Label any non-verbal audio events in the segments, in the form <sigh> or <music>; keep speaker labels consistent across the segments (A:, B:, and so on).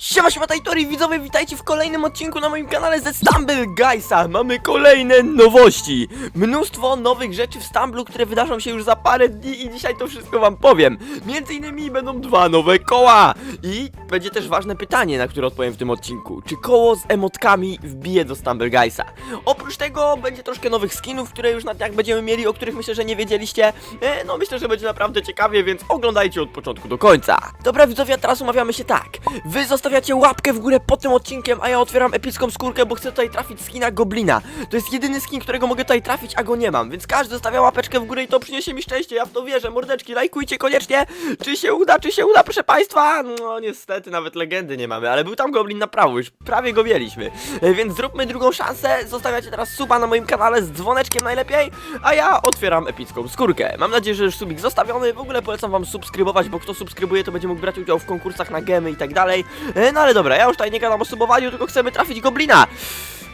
A: Siema, siema, widzowie, witajcie w kolejnym odcinku na moim kanale ze Stumble Guysa. Mamy kolejne nowości. Mnóstwo nowych rzeczy w Stumblu, które wydarzą się już za parę dni i dzisiaj to wszystko wam powiem. Między innymi będą dwa nowe koła. I będzie też ważne pytanie, na które odpowiem w tym odcinku. Czy koło z emotkami wbije do Stumble Guysa? Oprócz tego będzie troszkę nowych skinów, które już na dniach będziemy mieli, o których myślę, że nie wiedzieliście. E, no myślę, że będzie naprawdę ciekawie, więc oglądajcie od początku do końca. Dobra widzowie, teraz umawiamy się tak. Wy zostawiacie łapkę w górę pod tym odcinkiem, a ja otwieram epicką skórkę, bo chcę tutaj trafić skina Goblina. To jest jedyny skin, którego mogę tutaj trafić, a go nie mam, więc każdy zostawia łapeczkę w górę i to przyniesie mi szczęście, ja w to wierzę. Mordeczki, lajkujcie koniecznie. Czy się uda, czy się uda, proszę państwa? No niestety, nawet legendy nie mamy, ale był tam Goblin na prawo, już prawie go mieliśmy. E, Więc zróbmy drugą szansę, zostawiacie teraz suba na moim kanale z dzwoneczkiem najlepiej, a ja otwieram epicką skórkę. Mam nadzieję, że już subik zostawiony, w ogóle polecam wam subskrybować, bo kto subskrybuje, to będzie mógł brać udział w konkursach na gemy i tak dalej. E, No ale dobra, ja już tutaj nie gadam o subowaniu, tylko chcemy trafić Goblina.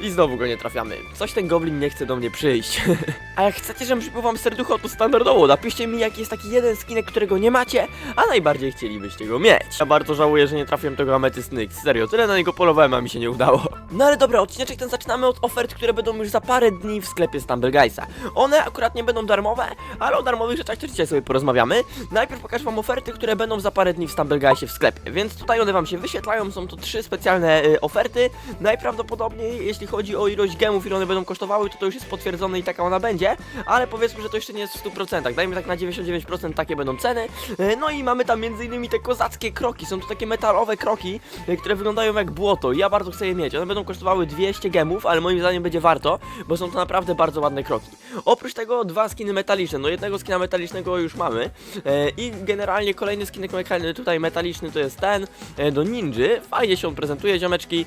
A: I znowu go nie trafiamy. Coś ten goblin nie chce do mnie przyjść. <laughs> A jak chcecie, żebym przypływał wam serducho, to standardowo napiszcie mi, jaki jest taki jeden skinek, którego nie macie, a najbardziej chcielibyście go mieć. Ja bardzo żałuję, że nie trafiłem tego ametystny Serio, tyle na niego polowałem, a mi się nie udało. No ale dobra, odcineczek ten zaczynamy od ofert, które będą już za parę dni w sklepie Stumble Guysa. One akurat nie będą darmowe, ale o darmowych rzeczach też dzisiaj sobie porozmawiamy. Najpierw pokażę wam oferty, które będą za parę dni w Stumble Guysie w sklepie, więc tutaj one wam się wyświetlają, są to trzy specjalne y, oferty. Najprawdopodobniej, jeśli chodzi o ilość gemów, ile one będą kosztowały, to to już jest potwierdzone i taka ona będzie, ale powiedzmy, że to jeszcze nie jest w 100%. Dajmy tak na 99% takie będą ceny. E, No i mamy tam innymi te kozackie kroki, są to takie metalowe kroki, e, które wyglądają jak błoto ja bardzo chcę je mieć. One będą kosztowały 200 gemów, ale moim zdaniem będzie warto, bo są to naprawdę bardzo ładne kroki. Oprócz tego dwa skiny metaliczne, no jednego skina metalicznego już mamy e, i generalnie kolejny meka- tutaj metaliczny to jest ten do ninży, fajnie się on prezentuje ziomeczki.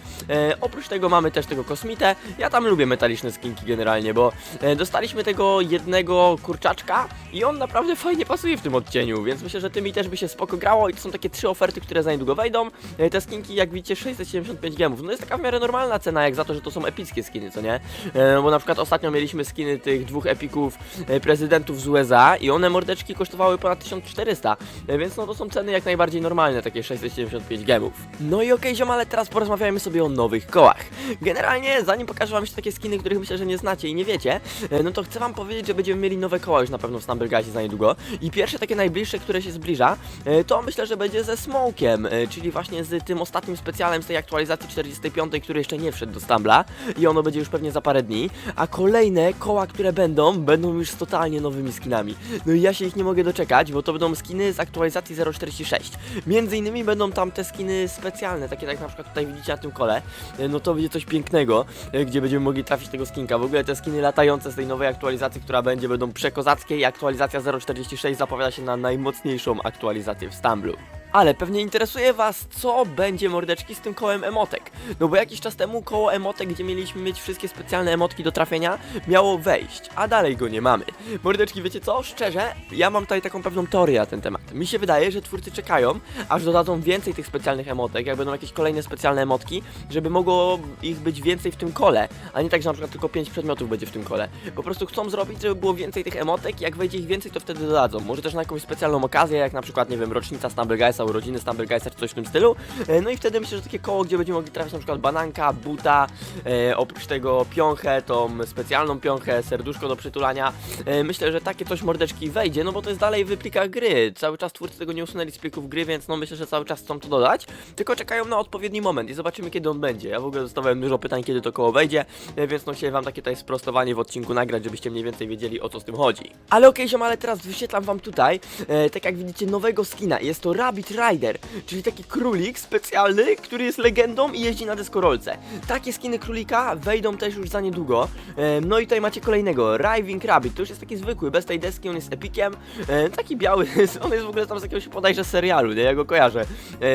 A: Oprócz tego mamy też tego kosmitę, ja tam lubię metaliczne skinki generalnie, bo e, dostaliśmy tego jednego kurczaczka i on naprawdę fajnie pasuje w tym odcieniu, więc myślę, że tymi też by się spoko grało i to są takie trzy oferty, które za niedługo wejdą. E, te skinki jak widzicie 675 gemów, no jest taka w miarę normalna cena jak za to, że to są epickie skiny, co nie? E, bo na przykład ostatnio mieliśmy skiny tych dwóch epików prezydentów z USA i one mordeczki kosztowały ponad 1400, e, więc no to są ceny jak najbardziej normalne, takie 675 gemów. No i okej ziom, ale teraz porozmawiajmy sobie o nowych kołach. Generalnie, zanim pokażę wam jeszcze takie skiny, których myślę, że nie znacie i nie wiecie, e, no to chcę wam powiedzieć, że będziemy mieli nowe koła już na pewno w Stumble Guysie za niedługo. I pierwsze takie najbliższe, które się zbliża, e, to myślę, że będzie ze Smokiem, e, czyli właśnie z tym ostatnim specjalem z tej aktualizacji 45, który jeszcze nie wszedł do Stumbla i ono będzie już pewnie za parę dni. A kolejne koła, które będą, będą już z totalnie nowymi skinami. No i ja się ich nie mogę doczekać, bo to będą skiny z aktualizacji 046. Między innymi będą tam te skiny specjalne, takie jak na przykład tutaj widzicie na tym kole. No to będzie coś pięknego, gdzie będziemy mogli trafić tego skinka. W ogóle te skiny latające z tej nowej aktualizacji, która będzie, będą przekozackie i aktualizacja 046 zapowiada się na najmocniejszą aktualizację w Stamblu. Ale pewnie interesuje Was, co będzie mordeczki z tym kołem emotek. No bo jakiś czas temu koło emotek, gdzie mieliśmy mieć wszystkie specjalne emotki do trafienia, miało wejść, a dalej go nie mamy. Mordeczki, wiecie co? Szczerze, ja mam tutaj taką pewną teorię na ten temat. Mi się wydaje, że twórcy czekają, aż dodadzą więcej tych specjalnych emotek, jak będą jakieś kolejne specjalne emotki, żeby mogło ich być więcej w tym kole, a nie tak, że na przykład tylko 5 przedmiotów będzie w tym kole. Po prostu chcą zrobić, żeby było więcej tych emotek, jak wejdzie ich więcej, to wtedy dodadzą. Może też na jakąś specjalną okazję, jak na przykład, nie wiem, rocznica Stumble Guysa, urodziny Stumble Guysa, czy coś w tym stylu. E, No i wtedy myślę, że takie koło, gdzie będziemy mogli trafić na przykład bananka, buta, e, oprócz tego piąchę, tą specjalną piąchę, serduszko do przytulania. E, myślę, że takie coś mordeczki wejdzie, no bo to jest dalej w plikach gry. Cały czas twórcy tego nie usunęli z plików gry, więc no myślę, że cały czas chcą to dodać. Tylko czekają na odpowiedni moment i zobaczymy, kiedy on będzie. Ja w ogóle dostawałem dużo pytań, kiedy to koło wejdzie, więc no chciałem wam takie tutaj sprostowanie w odcinku nagrać, żebyście mniej więcej wiedzieli, o co z tym chodzi. Ale okej, ziom, ale teraz wyświetlam wam tutaj, tak jak widzicie, nowego skina. Jest to Rabbit Rider, czyli taki królik specjalny, który jest legendą i jeździ na deskorolce. Takie skiny królika wejdą też już za niedługo. No i tutaj macie kolejnego, Riving Rabbit. To już jest taki zwykły, bez tej deski, on jest epikiem. Taki biały, <laughs> on jest w ogóle tam z jakiegoś podajże serialu, nie? Ja go kojarzę.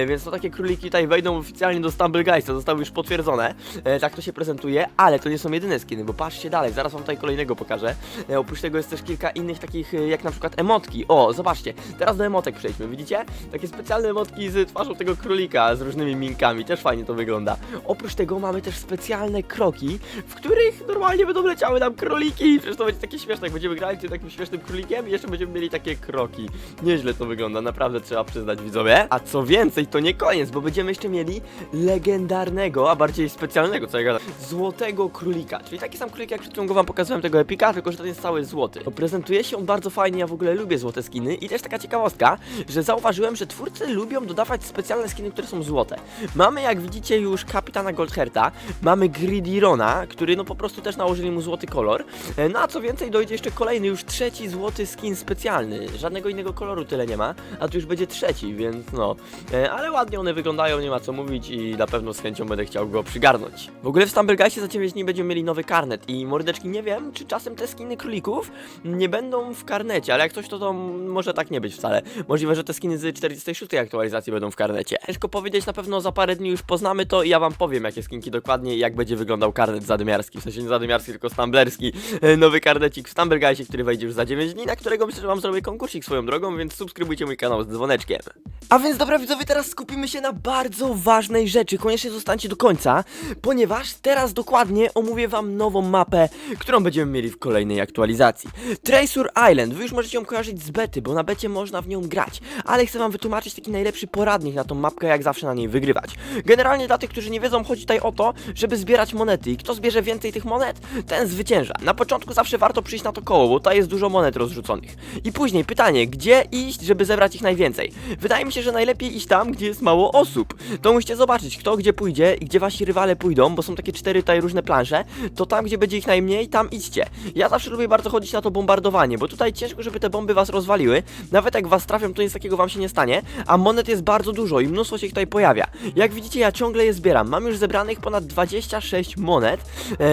A: Więc to takie króliki tutaj wejdą oficjalnie do Stumble Guysa, zostały już potwierdzone. E, tak to się prezentuje, ale to nie są jedyne skiny, bo patrzcie dalej, zaraz wam tutaj kolejnego pokażę. E, oprócz tego jest też kilka innych takich, e, jak na przykład emotki. O, zobaczcie, teraz do emotek przejdźmy, widzicie? Takie specjalne specjalne emotki z twarzą tego królika, z różnymi minkami, też fajnie to wygląda. Oprócz tego mamy też specjalne kroki, w których normalnie będą leciały nam króliki. Przecież to będzie takie śmieszne, jak będziemy grali tym takim śmiesznym królikiem i jeszcze będziemy mieli takie kroki. Nieźle to wygląda, naprawdę trzeba przyznać widzowie. A co więcej, to nie koniec, bo będziemy jeszcze mieli legendarnego, a bardziej specjalnego, co ja gadam, złotego królika. Czyli taki sam królik, jak przed chwilą wam pokazałem tego epika, tylko że ten jest cały złoty. Prezentuje się on bardzo fajnie, ja w ogóle lubię złote skiny i też taka ciekawostka, że zauważyłem, że twórcy lubią dodawać specjalne skiny, które są złote. Mamy, jak widzicie, już kapitana Goldherta, mamy Gridirona, który no po prostu też nałożyli mu złoty kolor. E, No a co więcej, dojdzie jeszcze kolejny, już trzeci złoty skin specjalny. Żadnego innego koloru tyle nie ma, a tu już będzie trzeci, więc no. E, Ale ładnie one wyglądają, nie ma co mówić i na pewno z chęcią będę chciał go przygarnąć. W ogóle w Stumbleguysie za 9 dni będziemy mieli nowy karnet i mordeczki nie wiem, czy czasem te skiny królików nie będą w karnecie, ale jak coś to, to może tak nie być wcale. Możliwe, że te skiny z 46 aktualizacji będą w karnecie. Ciężko powiedzieć, na pewno za parę dni już poznamy to i ja wam powiem, jakie skinki dokładnie jak będzie wyglądał karnet zadymiarski. W sensie nie zadymiarski, tylko stamblerski. E, Nowy karnecik w Stumbleguysie, który wejdzie już za 9 dni, na którego myślę, że wam zrobię konkursik swoją drogą, więc subskrybujcie mój kanał z dzwoneczkiem. A więc dobra widzowie, teraz skupimy się na bardzo ważnej rzeczy. Koniecznie zostańcie do końca, ponieważ teraz dokładnie omówię wam nową mapę, którą będziemy mieli w kolejnej aktualizacji. Tracer Island, wy już możecie ją kojarzyć z bety, bo na becie można w nią grać, ale chcę wam wytłumaczyć taki najlepszy poradnik na tą mapkę, jak zawsze na niej wygrywać. Generalnie dla tych, którzy nie wiedzą, chodzi tutaj o to, żeby zbierać monety i kto zbierze więcej tych monet, ten zwycięża. Na początku zawsze warto przyjść na to koło, bo tutaj jest dużo monet rozrzuconych. I później pytanie, gdzie iść, żeby zebrać ich najwięcej? Wydaje mi się, że najlepiej iść tam, gdzie jest mało osób. To musicie zobaczyć, kto gdzie pójdzie i gdzie wasi rywale pójdą, bo są takie cztery tutaj różne plansze, to tam, gdzie będzie ich najmniej, tam idźcie. Ja zawsze lubię bardzo chodzić na to bombardowanie, bo tutaj ciężko, żeby te bomby was rozwaliły. Nawet jak was trafią, to nic takiego wam się nie stanie, a monet jest bardzo dużo i mnóstwo się tutaj pojawia. Jak widzicie, ja ciągle je zbieram. Mam już zebranych ponad 26 monet,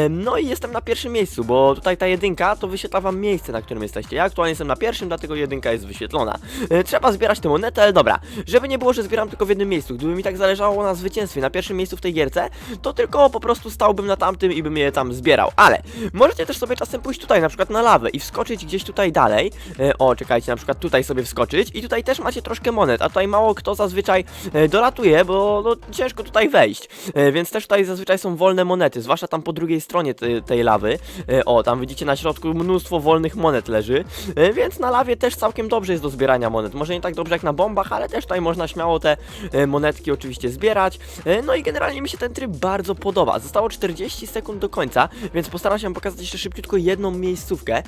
A: no i jestem na pierwszym miejscu, bo tutaj ta jedynka to wyświetla wam miejsce, na którym jesteście. Ja aktualnie jestem na pierwszym, dlatego jedynka jest wyświetlona. E, Trzeba zbierać te monety, ale dobra. Żeby nie było, że zbieram tylko w jednym miejscu. Gdyby mi tak zależało na zwycięstwie, na pierwszym miejscu w tej gierce, to tylko po prostu stałbym na tamtym i bym je tam zbierał. Ale możecie też sobie czasem pójść tutaj, na przykład na lawę i wskoczyć gdzieś tutaj dalej. E, O, czekajcie, na przykład tutaj sobie wskoczyć i tutaj też macie troszkę monet, a tutaj mało kto zazwyczaj e, dolatuje, bo no, ciężko tutaj wejść. E, Więc też tutaj zazwyczaj są wolne monety, zwłaszcza tam po drugiej stronie tej, tej lawy. E, O, tam widzicie na środku mnóstwo wolnych monet leży, więc na lawie też całkiem dobrze jest do zbierania monet. Może nie tak dobrze jak na bombach, ale też tutaj można śmiało te monetki oczywiście zbierać. No i generalnie mi się ten tryb bardzo podoba. Zostało 40 sekund do końca, więc postaram się pokazać jeszcze szybciutko jedną miejscówkę.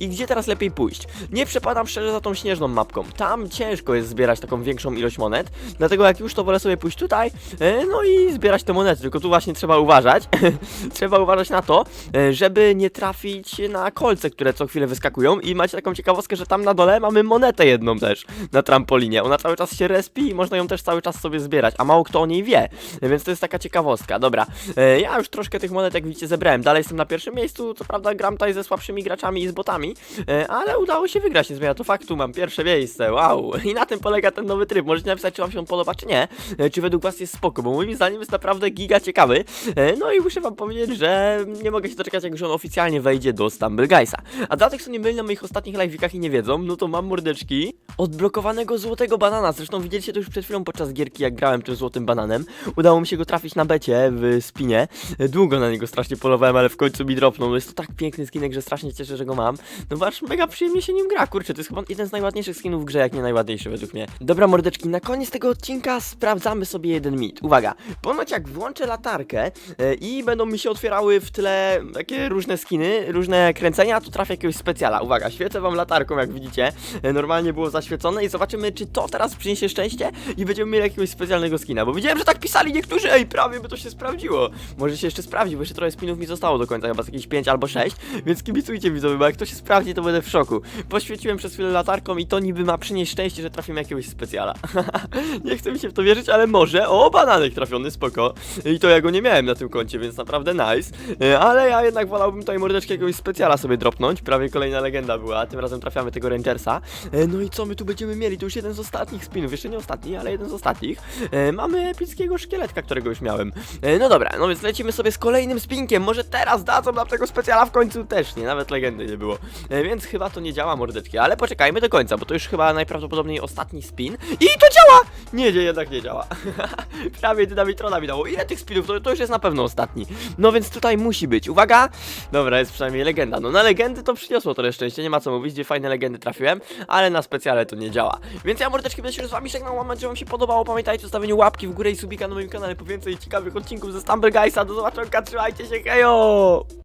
A: I gdzie teraz lepiej pójść? Nie przepadam szczerze za tą śnieżną mapką. Tam ciężko jest zbierać taką większą ilość monet, dlatego jak już to wolę sobie pójść tutaj, e, no i zbierać te monety. Tylko tu właśnie trzeba uważać. <laughs> trzeba uważać na to, e, żeby nie trafić na kolce, które co chwilę wyskakują i macie taką ciekawostkę, że tam na dole mamy monetę jedną też na trampolinie. Ona cały czas się respi i można ją też cały czas sobie zbierać, a mało kto o niej wie, więc to jest taka ciekawostka. Dobra, e, ja już troszkę tych monet, jak widzicie, zebrałem. Dalej jestem na pierwszym miejscu, co prawda gram tutaj ze słabszymi graczami i z botami, ale udało się wygrać, nie zmienia to faktu, mam pierwsze miejsce, wow. I na tym polega ten nowy tryb. Możecie napisać, czy wam się on podoba, czy nie, e, czy według was jest spoko, bo moim zdaniem jest naprawdę giga ciekawy. E, No i muszę wam powiedzieć, że nie mogę się doczekać, jak już on oficjalnie wejdzie do Stumbleguysa. A dla tych, co nie byli na moich ostatnich live'ikach i nie wiedzą, no to mam mordeczki odblokowanego złotego banana. Zresztą widzieliście to już przed chwilą podczas gierki, jak grałem tym złotym bananem. Udało mi się go trafić na becie w spinie. E, Długo na niego strasznie polowałem, ale w końcu mi dropnął. No jest to tak piękny skinek, że strasznie cieszę, że go mam. No wasz mega przyjemnie się nim gra, kurczę, to jest chyba jeden z najładniejszych skinów w grze, jak nie najładniejszy według mnie. Dobra mordeczki, na koniec tego odcinka sprawdzamy sobie jeden mit. Uwaga, ponoć jak włączę latarkę e, i będą mi się otwierały w tle takie różne skiny, różne kręcenia, to trafię jakiegoś specjala. Uwaga, świecę wam latarką, jak widzicie. E, Normalnie było zaświecone i zobaczymy, czy to teraz przyniesie szczęście i będziemy mieli jakiegoś specjalnego skina, bo widziałem, że tak pisali niektórzy, ej, prawie by to się sprawdziło. Może się jeszcze sprawdzi, bo jeszcze trochę spinów mi zostało do końca, chyba z jakieś 5 albo 6, więc kibicujcie widzowie, bo jak to się sprawdzi, to będę w szoku. Poświeciłem przez chwilę latarką i to niby ma przynieść szczęście, że trafimy jakiegoś specjala. <laughs> nie chcę mi się w to wierzyć, ale może. O, bananek trafiony, spoko. I to ja go nie miałem na tym koncie, więc naprawdę nice. E, Ale ja jednak wolałbym tutaj mordeczkę jakiegoś specjala sobie dropnąć. Prawie kolejna legenda była, tym razem trafiamy tego Rangersa. E, No i co my tu będziemy mieli? To już jeden z ostatnich spinów, jeszcze nie ostatni, ale jeden z ostatnich. E, Mamy epickiego szkieletka, którego już miałem. No dobra, no więc lecimy sobie z kolejnym spinkiem. Może teraz dadzą nam tego specjala w końcu też nie, nawet legendy nie było. Więc chyba to nie działa mordeczki, ale poczekajmy do końca, bo to już chyba najprawdopodobniej ostatni spin. Spin i to działa! Nie, nie, jednak nie działa. <laughs> Prawie dynamitrona mi dało. Ile tych spinów? To, to już jest na pewno ostatni. No więc tutaj musi być. Uwaga! Dobra, jest przynajmniej legenda. No na legendy to przyniosło trochę szczęście, nie ma co mówić, gdzie fajne legendy trafiłem, ale na specjale to nie działa. Więc ja mordeczki będę się z wami żegnał, mam nadzieję, że wam się podobało. Pamiętajcie o stawieniu łapki w górę i subika na moim kanale po więcej ciekawych odcinków ze Stumble Guysa. Do zobaczenia, trzymajcie się, hejo!